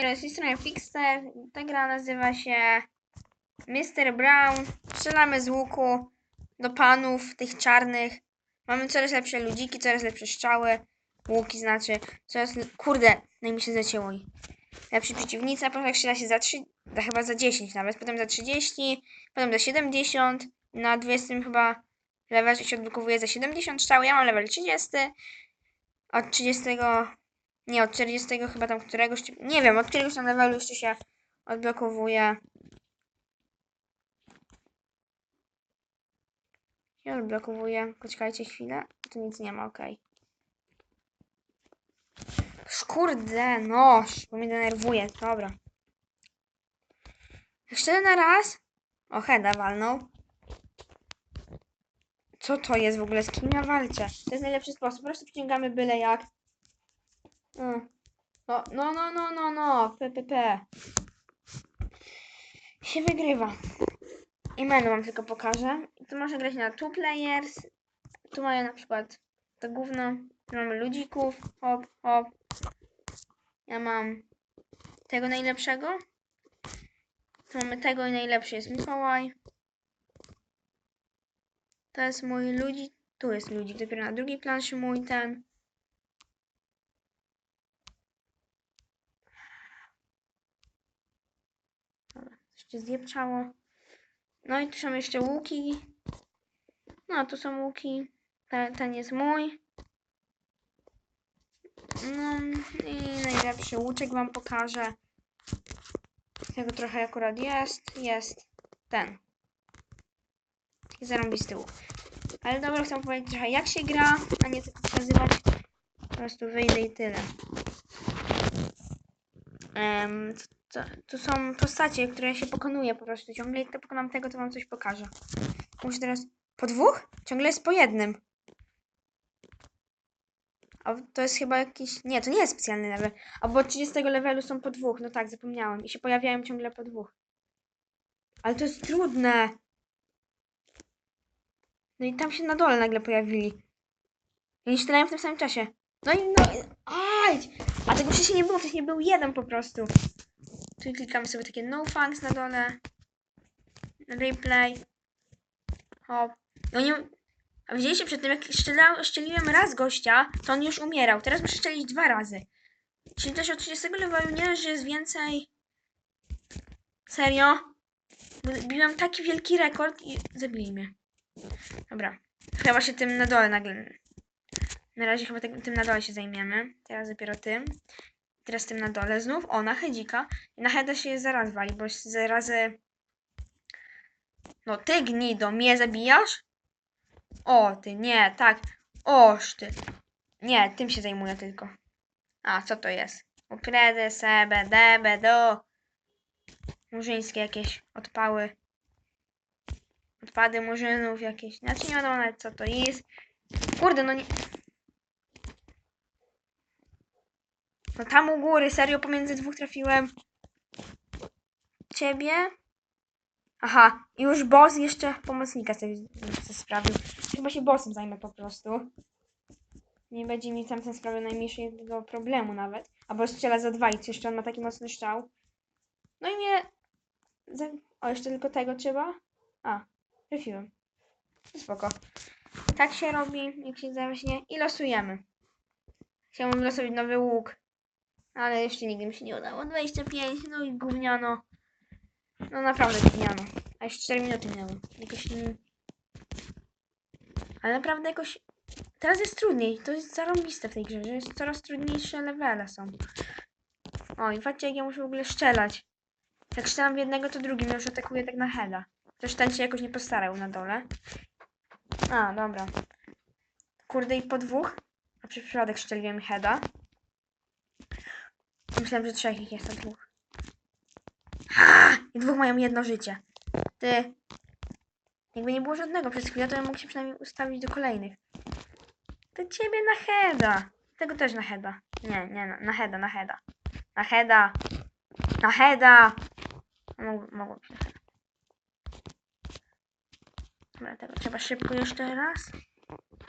Tej strony Fixter. Ta gra nazywa się Mr. Brown. Strzelamy z łuku do panów, tych czarnych. Mamy coraz lepsze ludziki, coraz lepsze strzały. Łuki znaczy. Coraz... Kurde, no i mi się zacięło. Lepszy przeciwnica, potem strzela się za 3, za chyba za 10 nawet, potem za 30, potem za 70. Na 20 chyba level się odblokowuje za 70 strzał. Ja mam level 30. Od 30 nie, od 40 chyba tam któregoś, nie wiem, od któregoś tam levelu jeszcze się odblokowuje. Się odblokowuje. Poczekajcie chwilę. Tu nic nie ma, okej. Kurde, noż, bo mnie denerwuje. Dobra. Jeszcze na raz. O, Heda walnął. Co to jest w ogóle? Z kim ja walczę? To jest najlepszy sposób. Po prostu przyciągamy byle jak. Mm. No, no, no, no, no, no. PPP. Się wygrywa. I menu wam tylko pokażę. Tu można grać na two players. Tu mają na przykład to gówno. Tu mamy ludzików. Hop, hop. Ja mam tego najlepszego. Tu mamy tego i najlepszy jest Mikołaj. To jest mój ludzik. Tu jest ludzik. Dopiero na drugiej planszy mój ten. Jeszcze zjebczało. No i tu są jeszcze łuki. No, tu są łuki. Ten, ten jest mój. No i najlepszy łuczek wam pokażę. Tego trochę akurat jest. Jest ten. Zarąbisty łuk. Ale dobra, chcę powiedzieć trochę jak się gra, a nie tylko pokazywać. Po prostu wyjdę i tyle. Em, to, to są postacie, które się pokonuje po prostu ciągle. Jak pokonam tego, to wam coś pokażę. Muszę teraz... Po dwóch? Ciągle jest po jednym. A to jest chyba jakiś... Nie, to nie jest specjalny level. A bo od 30 levelu są po dwóch. No tak, zapomniałam. I się pojawiają ciągle po dwóch. Ale to jest trudne. No i tam się na dole nagle pojawili. I oni strzelają w tym samym czasie. No i no... Aj! A tego wcześniej nie było, wcześniej był jeden po prostu. Tu klikamy sobie takie no thanks na dole. Replay. Hop. No nie... A widzieliście przed tym, jak szczeliłem raz gościa, to on już umierał. Teraz muszę szczelić dwa razy. Czyli też od 30 levelu nie, że jest więcej... Serio? Biłem taki wielki rekord i zabili mnie. Dobra. Chyba się tym na dole nagle... Na razie chyba tym na dole się zajmiemy. Teraz dopiero tym. Teraz tym na dole. Znów o, na hedzika. Na heada się zaraz wali, bo zarazy... No ty gnido, mnie zabijasz? O, ty, nie, tak. Oż ty. Nie, tym się zajmuję tylko. A, co to jest? Upredy, sebe, debe, do. Murzyńskie jakieś odpały. Odpady murzynów jakieś. Znaczy nie wiadomo nawet co to jest. Kurde, no nie... No tam u góry, serio pomiędzy dwóch trafiłem. Ciebie? Aha, już boss jeszcze pomocnika sobie, sobie sprawił. Chyba się bossem zajmę po prostu. Nie będzie mi tam ten sprawiał najmniejszego problemu nawet. A bo strzela za dwa i jeszcze on ma taki mocny strzał. No i mnie... O, jeszcze tylko tego trzeba? A, trafiłem. To Spoko. Tak się robi, jak się zacznie. I losujemy. Chciałbym wylosować nowy łuk. Ale jeszcze nigdy mi się nie udało. 25, no i gówniano. No naprawdę gówniano. A jeszcze 4 minuty minęły. Jakoś... mm. Ale naprawdę jakoś... Teraz jest trudniej. To jest zarąbiste w tej grze, że jest coraz trudniejsze levele są. O, i patrzcie jak ja muszę w ogóle strzelać. Jak strzelam w jednego, to drugi mnie już atakuje tak na heada. Też ten się jakoś nie postarał na dole. A, dobra. Kurde, i po dwóch? A przez przypadek strzeliłem heada. Myślałem, że trzech ich jest, a dwóch. Ha! I dwóch mają jedno życie. Ty. Jakby nie było żadnego przez chwilę, to ja mógł się przynajmniej ustawić do kolejnych. To ciebie na heada. Tego też na heada. Nie, nie, na, na heada, na heada. Na heada. Na heada. Mog, mogło być. Dobra, tego trzeba szybko jeszcze raz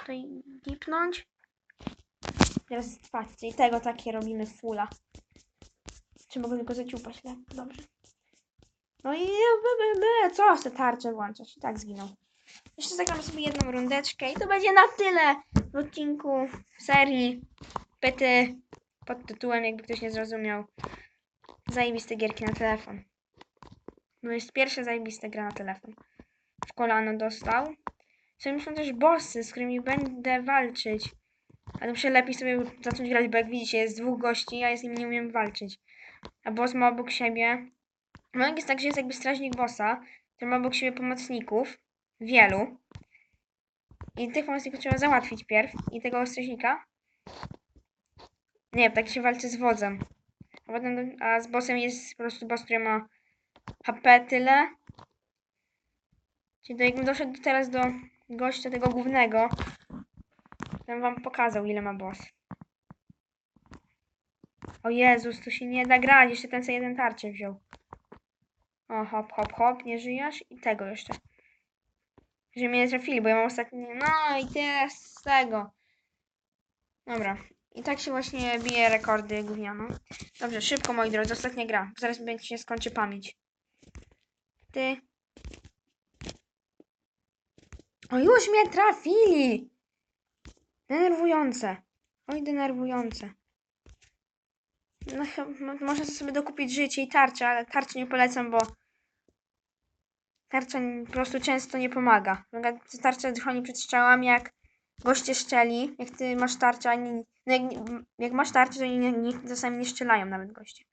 tutaj gipnąć. Teraz patrzcie, i tego takie robimy fulla. Czy mogę tylko zaciupać? Le? Dobrze. No i co te tarcze włączać? I tak zginął. Jeszcze zagramy sobie jedną rundeczkę i to będzie na tyle w odcinku serii pyty pod tytułem, jakby ktoś nie zrozumiał. Zajebiste gierki na telefon. No jest pierwsza zajebista gra na telefon. W kolano dostał. Są są też bossy, z którymi będę walczyć. Ale muszę lepiej sobie zacząć grać, bo jak widzicie jest dwóch gości, a ja z nimi nie umiem walczyć. A boss ma obok siebie... No jest tak, że jest jakby strażnik bossa, który ma obok siebie pomocników. Wielu. I tych pomocników trzeba załatwić pierw. I tego strażnika. Nie, tak się walczy z wodzem. A, potem, a z bossem jest po prostu boss, który ma HP tyle. Czyli to jakbym doszedł teraz do gościa tego głównego, to wam pokazał ile ma boss. O Jezus, tu się nie da grać, jeszcze ten co jeden tarczę wziął. O, hop, hop, hop, nie żyjesz? I tego jeszcze. Że mnie nie trafili, bo ja mam ostatni... No i tyle z tego. Dobra. I tak się właśnie bije rekordy gówniano. Dobrze, szybko moi drodzy, ostatnia gra. Zaraz mi się skończy pamięć. Ty. O, już mnie trafili! Denerwujące. Oj, denerwujące. No, można sobie dokupić życie i tarczę, ale tarczy nie polecam, bo tarcza po prostu często nie pomaga. Tarcza chroni przed strzałami, jak goście szczeli, jak ty masz tarczę, a nie, no jak, jak masz tarczę, to nie, nie, czasami nie strzelają nawet goście.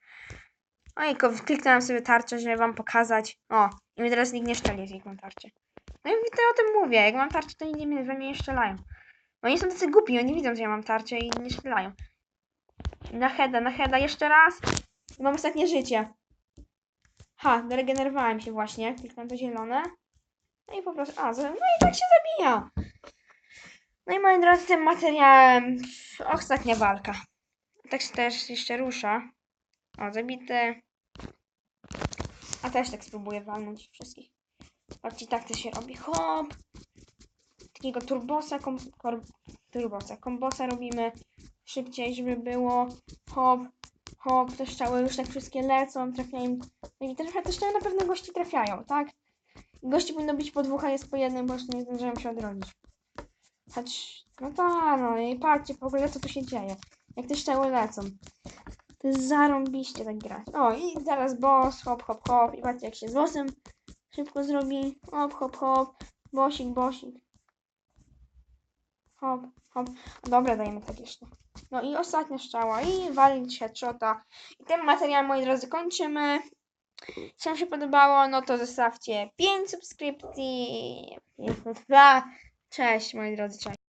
Ojko, kliknąłem sobie tarczę, żeby wam pokazać. O, i mi teraz nikt nie szczeli, jak mam tarczę. No i to o tym mówię, jak mam tarczę, to nikt we mnie nie strzelają. Oni są tacy głupi, oni widzą, że ja mam tarczę i nie strzelają. Na heada, na heada, jeszcze raz. Mam ostatnie życie. Ha, deregenerowałem się właśnie. Kliknąłem to zielone. No i po prostu. A, no i tak się zabija. No i moi drodzy, tym materiałem ostatnia walka. Tak się też jeszcze rusza. O, zabity. A też tak spróbuję walnąć wszystkich. Patrzcie, tak to się robi. Hop. Takiego turbosa, kom, turbosa, kombosa robimy szybciej, żeby było. Hop, hop, te strzały już tak wszystkie lecą, trafiają. No i te, te strzały na pewno gości trafiają, tak? Gości powinno być po dwóch, a jest po jednym, bo nie zdążyłem się odrodzić. Chodź, no tak, no i patrzcie w ogóle co tu się dzieje. Jak te strzały lecą. To jest zarąbiście tak grać. O i zaraz boss, hop, hop, hop. I patrzcie jak się z bossem szybko zrobi. Hop, hop, hop. Bosik, bosik. Hop, hop. Dobra, dajemy tak jeszcze. No i ostatnia strzała i walić headshota. I tym materiałem, moi drodzy, kończymy. Jeśli Wam się podobało, no to zostawcie 5 subskrypcji. Cześć, moi drodzy, cześć.